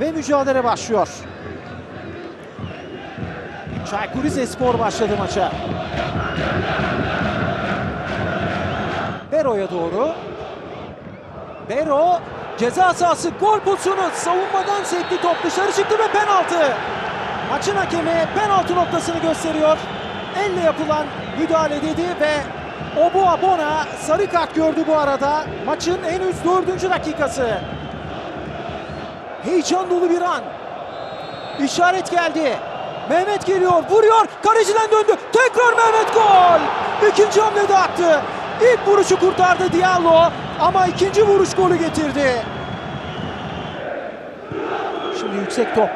ve mücadele başlıyor. Çaykur Rizespor başladı maça. Bero'ya doğru. Bero ceza sahası gol pozisyonu savunmadan sekti top dışarı çıktı ve penaltı. Maçın hakemi penaltı noktasını gösteriyor. Elle yapılan müdahale dedi ve Obu Bona sarı kart gördü bu arada. Maçın henüz dördüncü dakikası. Heyecan dolu bir an. İşaret geldi. Mehmet geliyor, vuruyor. Kaleciden döndü. Tekrar Mehmet gol. İkinci hamlede attı. İlk vuruşu kurtardı Diallo ama ikinci vuruş golü getirdi. Şimdi yüksek top.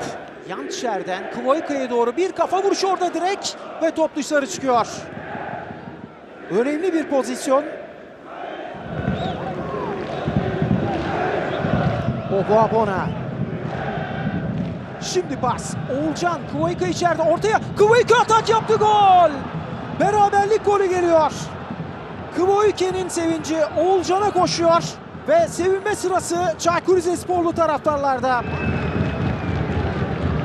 Yan şerden Kvoyka'ya doğru bir kafa vuruşu orada direkt ve top dışarı çıkıyor. Önemli bir pozisyon. Obuabona. Şimdi pas. Oğulcan Kvoyka içeride ortaya. Kvoyka atak yaptı gol. Beraberlik golü geliyor. Kvoyka'nın sevinci Oğulcan'a koşuyor. Ve sevinme sırası Çaykur Rizesporlu taraftarlarda.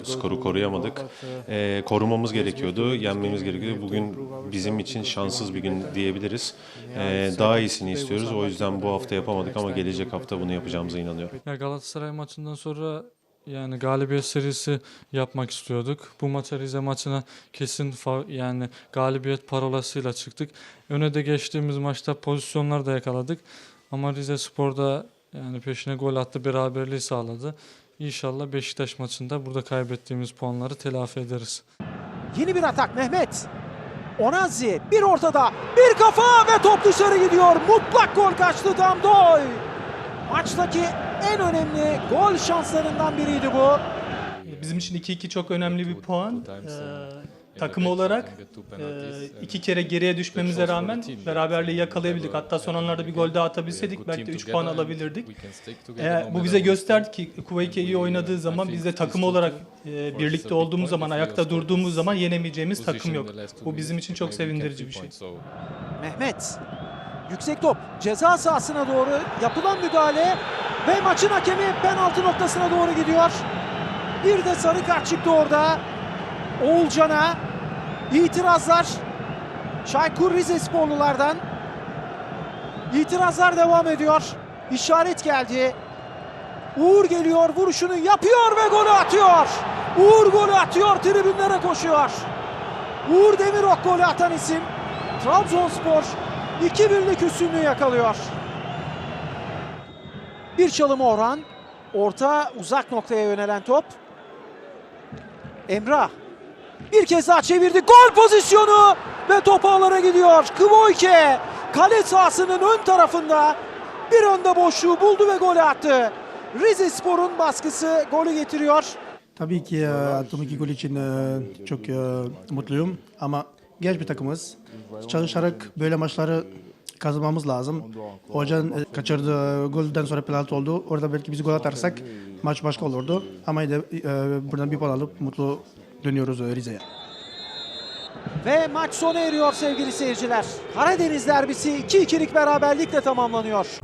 Skoru koruyamadık. Ee, korumamız gerekiyordu, yenmemiz gerekiyordu. Bugün bizim için şanssız bir gün diyebiliriz. Ee, daha iyisini istiyoruz. O yüzden bu hafta yapamadık ama gelecek hafta bunu yapacağımıza inanıyorum. Ya Galatasaray maçından sonra yani galibiyet serisi yapmak istiyorduk. Bu maça Rize maçına kesin yani galibiyet parolasıyla çıktık. Öne de geçtiğimiz maçta pozisyonlar da yakaladık. Ama Rize Spor'da yani peşine gol attı, beraberliği sağladı. İnşallah Beşiktaş maçında burada kaybettiğimiz puanları telafi ederiz. Yeni bir atak Mehmet. Onazi bir ortada bir kafa ve top dışarı gidiyor. Mutlak gol kaçtı Damdoy. Maçtaki en önemli gol şanslarından biriydi bu. Bizim için 2-2 çok önemli bir puan. Ee, takım olarak e, iki kere geriye düşmemize rağmen beraberliği yakalayabildik. Hatta son anlarda bir gol daha atabilseydik belki de 3 puan alabilirdik. Eğer bu bize gösterdi ki Kuveyke iyi oynadığı zaman biz de takım olarak e, birlikte olduğumuz zaman, ayakta durduğumuz zaman yenemeyeceğimiz takım yok. Bu bizim için çok sevindirici bir şey. Mehmet. Yüksek top ceza sahasına doğru yapılan müdahale ve maçın hakemi penaltı noktasına doğru gidiyor. Bir de sarı kart çıktı orada. Oğulcan'a itirazlar Çaykur Rizesporlulardan. İtirazlar devam ediyor. İşaret geldi. Uğur geliyor, vuruşunu yapıyor ve golü atıyor. Uğur golü atıyor, tribünlere koşuyor. Uğur Demirok golü atan isim. Trabzonspor 2-1'lik üstünlüğü yakalıyor. Bir çalım Orhan. Orta uzak noktaya yönelen top. Emrah. Bir kez daha çevirdi. Gol pozisyonu ve top ağlara gidiyor. Kvoyke kale sahasının ön tarafında bir anda boşluğu buldu ve golü attı. Rize Spor'un baskısı golü getiriyor. Tabii ki e, iki gol için e, çok e, mutluyum ama genç bir takımız. Çalışarak böyle maçları kazanmamız lazım. Hocanın e, kaçırdığı golden sonra penaltı oldu. Orada belki biz gol atarsak maç başka olurdu. Ama yine e, buradan bir puan alıp mutlu dönüyoruz e, Rize'ye. Ve maç sona eriyor sevgili seyirciler. Karadeniz derbisi 2-2'lik beraberlikle tamamlanıyor.